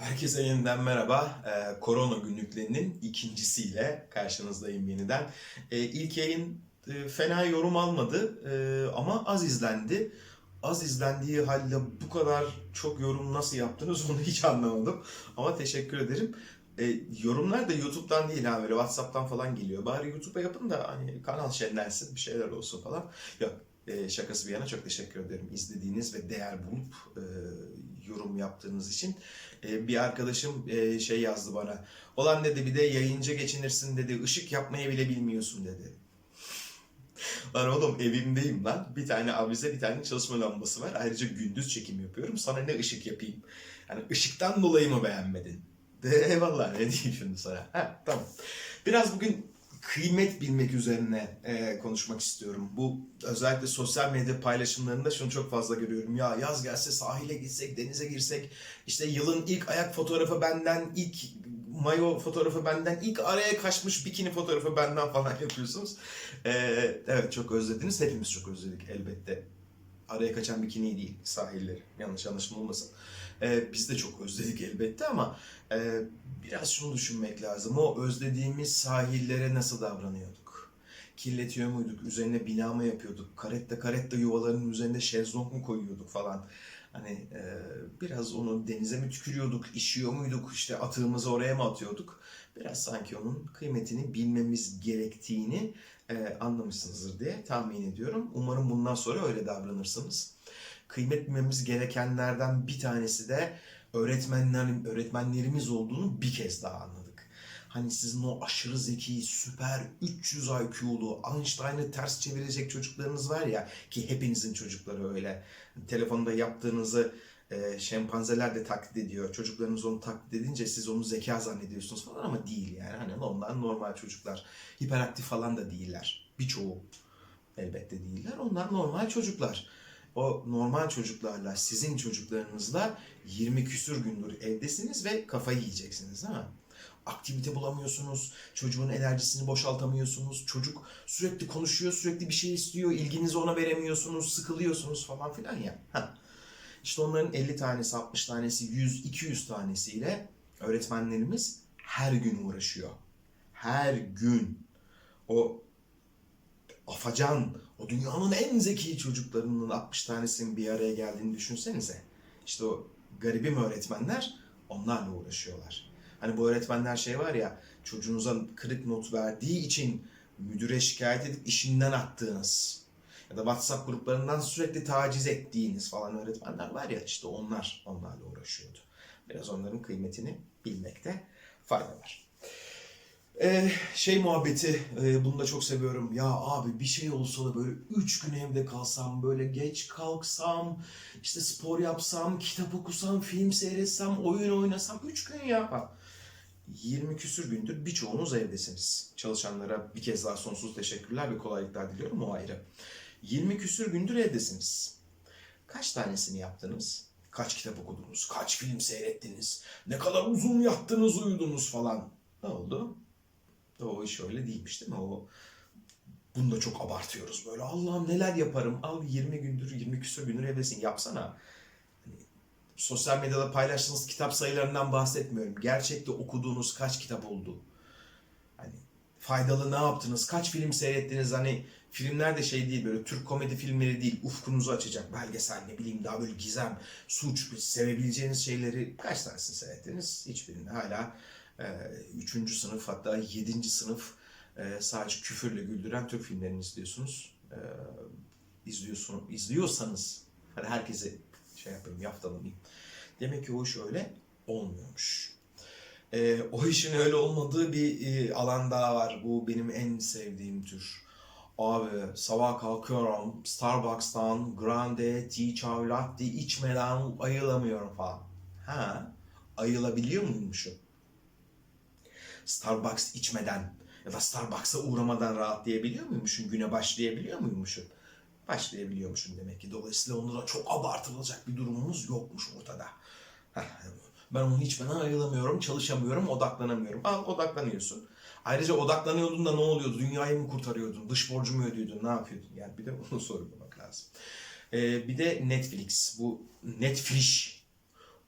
Herkese yeniden merhaba. Ee, Korona günlüklerinin ikincisiyle karşınızdayım yeniden. Ee, ilk yayın e, fena yorum almadı e, ama az izlendi. Az izlendiği halde bu kadar çok yorum nasıl yaptınız onu hiç anlamadım. Ama teşekkür ederim. E, yorumlar da YouTube'dan değil ha böyle WhatsApp'tan falan geliyor. Bari YouTube'a yapın da hani kanal şenlensin bir şeyler olsun falan. Yok e, şakası bir yana çok teşekkür ederim izlediğiniz ve değer bulup e, yorum yaptığınız için. E, bir arkadaşım e, şey yazdı bana. Olan dedi bir de yayıncı geçinirsin dedi. Işık yapmayı bile bilmiyorsun dedi. Lan oğlum evimdeyim lan. Bir tane avize bir tane çalışma lambası var. Ayrıca gündüz çekim yapıyorum. Sana ne ışık yapayım? Yani ışıktan dolayı mı beğenmedin? De eyvallah ne diyeyim şimdi sana. Ha, tamam. Biraz bugün kıymet bilmek üzerine e, konuşmak istiyorum. Bu özellikle sosyal medya paylaşımlarında şunu çok fazla görüyorum. Ya yaz gelse sahile gitsek, denize girsek, işte yılın ilk ayak fotoğrafı benden, ilk mayo fotoğrafı benden, ilk araya kaçmış bikini fotoğrafı benden falan yapıyorsunuz. E, evet çok özlediniz. Hepimiz çok özledik elbette. Araya kaçan bikini değil, sahilleri. Yanlış anlaşılma olmasın. E, biz de çok özledik elbette ama e, biraz şunu düşünmek lazım. O özlediğimiz sahillere nasıl davranıyorduk? Kirletiyor muyduk? Üzerine bina mı yapıyorduk? Karette karette yuvalarının üzerinde şezlong mu koyuyorduk falan? Hani e, biraz onu denize mi tükürüyorduk? işiyor muyduk? İşte atığımızı oraya mı atıyorduk? Biraz sanki onun kıymetini bilmemiz gerektiğini e, anlamışsınızdır diye tahmin ediyorum. Umarım bundan sonra öyle davranırsınız. Kıymet bilmemiz gerekenlerden bir tanesi de öğretmenlerim, öğretmenlerimiz olduğunu bir kez daha anladık. Hani sizin o aşırı zeki, süper 300 IQ'lu, Einstein'ı ters çevirecek çocuklarınız var ya ki hepinizin çocukları öyle. Telefonda yaptığınızı e, şempanzeler de taklit ediyor. Çocuklarınız onu taklit edince siz onu zeka zannediyorsunuz falan ama değil yani. Hani onlar normal çocuklar. Hiperaktif falan da değiller. Birçoğu elbette değiller. Onlar normal çocuklar o normal çocuklarla, sizin çocuklarınızla 20 küsür gündür evdesiniz ve kafayı yiyeceksiniz değil mi? Aktivite bulamıyorsunuz, çocuğun enerjisini boşaltamıyorsunuz, çocuk sürekli konuşuyor, sürekli bir şey istiyor, ilginizi ona veremiyorsunuz, sıkılıyorsunuz falan filan ya. Heh. İşte onların 50 tanesi, 60 tanesi, 100, 200 tanesiyle öğretmenlerimiz her gün uğraşıyor. Her gün. O afacan, o dünyanın en zeki çocuklarının 60 tanesinin bir araya geldiğini düşünsenize. İşte o garibim öğretmenler onlarla uğraşıyorlar. Hani bu öğretmenler şey var ya çocuğunuza kırık not verdiği için müdüre şikayet edip işinden attığınız ya da WhatsApp gruplarından sürekli taciz ettiğiniz falan öğretmenler var ya işte onlar onlarla uğraşıyordu. Biraz onların kıymetini bilmekte fayda var. Ee, şey muhabbeti, e, bunu da çok seviyorum. Ya abi bir şey olsa da böyle üç gün evde kalsam, böyle geç kalksam, işte spor yapsam, kitap okusam, film seyretsem, oyun oynasam, üç gün ya. Ha, 20 küsür gündür birçoğunuz evdesiniz. Çalışanlara bir kez daha sonsuz teşekkürler ve kolaylıklar diliyorum o ayrı. 20 küsür gündür evdesiniz. Kaç tanesini yaptınız? Kaç kitap okudunuz? Kaç film seyrettiniz? Ne kadar uzun yattınız, uyudunuz falan. Ne oldu? O iş öyle değilmiş değil mi? O bunu da çok abartıyoruz böyle. Allah'ım neler yaparım. Al 20 gündür, 20 küsur gündür evdesin. Yapsana. Hani, sosyal medyada paylaştığınız kitap sayılarından bahsetmiyorum. Gerçekte okuduğunuz kaç kitap oldu? Hani faydalı ne yaptınız? Kaç film seyrettiniz? Hani filmler de şey değil böyle Türk komedi filmleri değil. Ufkunuzu açacak belgesel ne bileyim daha böyle gizem, suç, sevebileceğiniz şeyleri kaç tanesini seyrettiniz? Hiçbirini hala üçüncü sınıf hatta yedinci sınıf e, sadece küfürle güldüren Türk filmlerini izliyorsunuz. E, izliyorsun, izliyorsanız hani herkese şey yapayım yaftalamayayım. Demek ki o iş öyle olmuyormuş. E, o işin öyle olmadığı bir e, alan daha var. Bu benim en sevdiğim tür. Abi sabah kalkıyorum Starbucks'tan grande tea latte içmeden ayılamıyorum falan. Ha, ayılabiliyor muymuşum? Starbucks içmeden ya da Starbucks'a uğramadan rahatlayabiliyor muymuşum? Güne başlayabiliyor muymuşum? Başlayabiliyormuşum demek ki. Dolayısıyla onda da çok abartılacak bir durumumuz yokmuş ortada. Ben onu içmeden ayrılamıyorum, çalışamıyorum, odaklanamıyorum. Al odaklanıyorsun. Ayrıca odaklanıyordun da ne oluyordu? Dünyayı mı kurtarıyordun? Dış borcu mu ödüyordun? Ne yapıyordun? Yani bir de bunu sorgulamak lazım. Ee, bir de Netflix. Bu Netflix.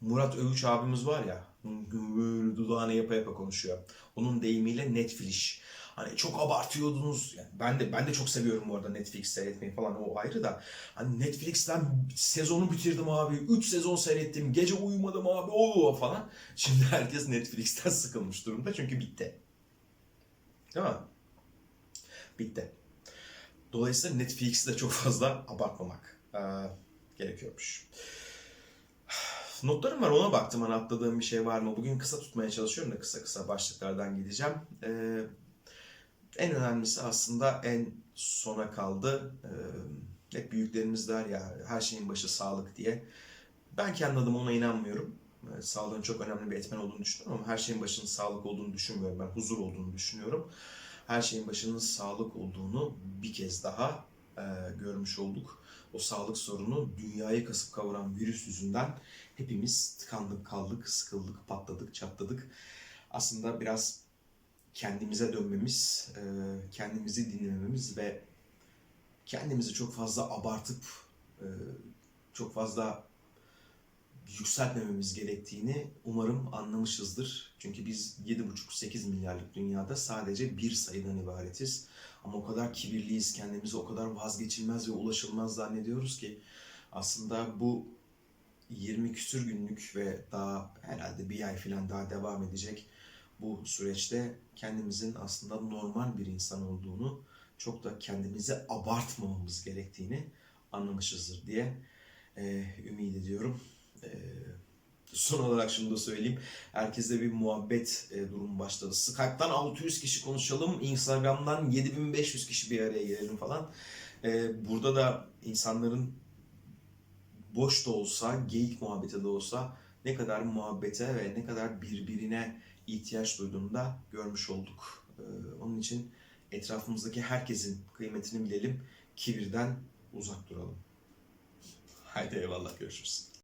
Murat Övüç abimiz var ya. Böyle dudağını yapa yapa konuşuyor. Onun deyimiyle Netflix. Hani çok abartıyordunuz. Yani ben de ben de çok seviyorum bu arada Netflix seyretmeyi falan o ayrı da. Hani Netflix'ten sezonu bitirdim abi. 3 sezon seyrettim. Gece uyumadım abi. Oo falan. Şimdi herkes Netflix'ten sıkılmış durumda çünkü bitti. Değil mi? Bitti. Dolayısıyla Netflix'i de çok fazla abartmamak eee, gerekiyormuş. Notlarım var ona baktım hani atladığım bir şey var mı? Bugün kısa tutmaya çalışıyorum da kısa kısa başlıklardan gideceğim. Ee, en önemlisi aslında en sona kaldı. Ee, hep büyüklerimiz der ya her şeyin başı sağlık diye. Ben kendi adıma ona inanmıyorum. Ee, sağlığın çok önemli bir etmen olduğunu düşünüyorum ama her şeyin başının sağlık olduğunu düşünmüyorum. Ben huzur olduğunu düşünüyorum. Her şeyin başının sağlık olduğunu bir kez daha e, görmüş olduk. O sağlık sorunu dünyayı kasıp kavuran virüs yüzünden hepimiz tıkandık, kaldık, sıkıldık, patladık, çatladık. Aslında biraz kendimize dönmemiz, e, kendimizi dinlememiz ve kendimizi çok fazla abartıp e, çok fazla yükseltmememiz gerektiğini umarım anlamışızdır. Çünkü biz 7,5-8 milyarlık dünyada sadece bir sayıdan ibaretiz. Ama o kadar kibirliyiz, kendimizi o kadar vazgeçilmez ve ulaşılmaz zannediyoruz ki aslında bu 20 küsür günlük ve daha herhalde bir ay falan daha devam edecek bu süreçte kendimizin aslında normal bir insan olduğunu, çok da kendimizi abartmamamız gerektiğini anlamışızdır diye e, ümit ediyorum. E, son olarak şunu da söyleyeyim. Herkese bir muhabbet e, durumu başladı. Skype'tan 600 kişi konuşalım, Instagram'dan 7500 kişi bir araya gelelim falan. E, burada da insanların boş da olsa, geyik muhabbeti de olsa ne kadar muhabbete ve ne kadar birbirine ihtiyaç duyduğunu da görmüş olduk. Ee, onun için etrafımızdaki herkesin kıymetini bilelim, kibirden uzak duralım. Haydi eyvallah görüşürüz.